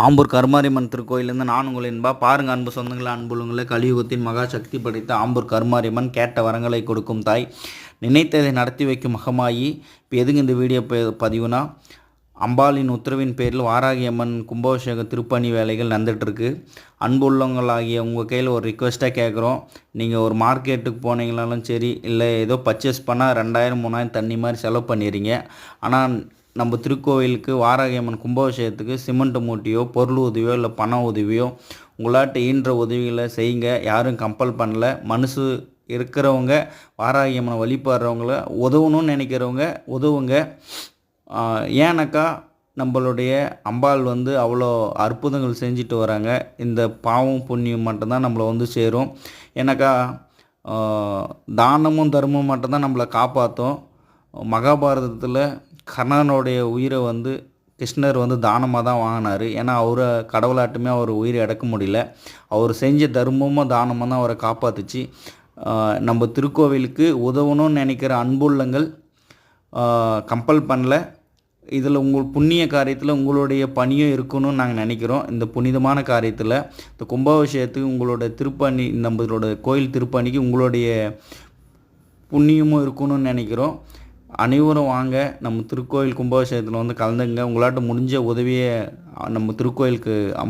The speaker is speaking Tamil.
ஆம்பூர் கருமாரியம்மன் திருக்கோயிலேருந்து நான் உங்கள் என்பா பாருங்க அன்பு சொந்தங்களே அன்புள்ளங்களே கலியுகத்தின் மகா சக்தி படைத்த ஆம்பூர் கருமாரியம்மன் கேட்ட வரங்களை கொடுக்கும் தாய். நினைத்ததை நடத்தி வைக்கும் மகமாயி இப்போ எதுங்க இந்த வீடியோ ப- பதிவுனா? அம்பாளின் உத்தரவின் பேரில் வாராகி அம்மன் கும்பாபிஷேக திருப்பணி வேலைகள் நடந்துகிட்ருக்கு அன்புள்ளவங்களாகிய உங்கள் கையில் ஒரு ரிக்வெஸ்ட்டாக கேட்குறோம் நீங்கள் ஒரு மார்க்கெட்டுக்கு போனீங்கனாலும் சரி இல்லை ஏதோ பர்ச்சேஸ் பண்ணால் ரெண்டாயிரம் மூணாயிரம் தண்ணி மாதிரி செலவு பண்ணிடுறீங்க. ஆனால் நம்ம திருக்கோவிலுக்கு வாராகி அம்மன் கும்பாபிஷேகத்துக்கு சிமெண்ட் மூட்டையோ பொருள் உதவியோ இல்லை பண உதவியோ உங்களாட்ட ஈன்ற உதவிகளை செய்யுங்க. யாரும் கம்பல் பண்ணல. மனசு இருக்கிறவங்க வாராகி அம்மனை வழிபடுறவங்கள உதவணும்னு நினைக்கிறவங்க உதவுங்க. ஏன்னாக்கா நம்மளுடைய அம்பாள் வந்து அவ்வளோ அற்புதங்கள் செஞ்சுட்டு வராங்க. இந்த பாவம் புண்ணியம் மட்டும்தான் நம்மளை வந்து சேரும். ஏன்னாக்கா தானமும் தர்மம் மட்டும்தான் நம்மளை காப்பாற்றும் மகாபாரதத்தில் கர்ணனுடைய உயிரை வந்து கிருஷ்ணர் வந்து தானமாக தான் வாங்கினார். ஏன்னா அவரை கடவுளாட்டுமே அவர் உயிரை அடக்க முடியல. அவர் செஞ்ச தர்மமும் தானமும் தான் அவரை காப்பாற்றுச்சு நம்ம திருக்கோவிலுக்கு உதவணும்னு நினைக்கிற அன்புள்ளங்கள் கம்பல் பண்ணல. இதில் உங்கள் புண்ணிய காரியத்தில் உங்களுடைய பணியும் இருக்கணும்னு நாங்கள் நினைக்கிறோம். இந்த புனிதமான காரியத்தில் இந்த கும்பாபிஷேகத்துக்கு உங்களோட திருப்பணி நம்மளோட கோயில் திருப்பணிக்கு உங்களுடைய புண்ணியமும் இருக்கணும்னு நினைக்கிறோம். அனைவரும் வாங்க. நம்ம திருக்கோயில் கும்பாபிஷேகத்தில் வந்து கலந்துங்க உங்களாட்ட முடிஞ்ச உதவியை நம்ம திருக்கோயிலுக்கு அம்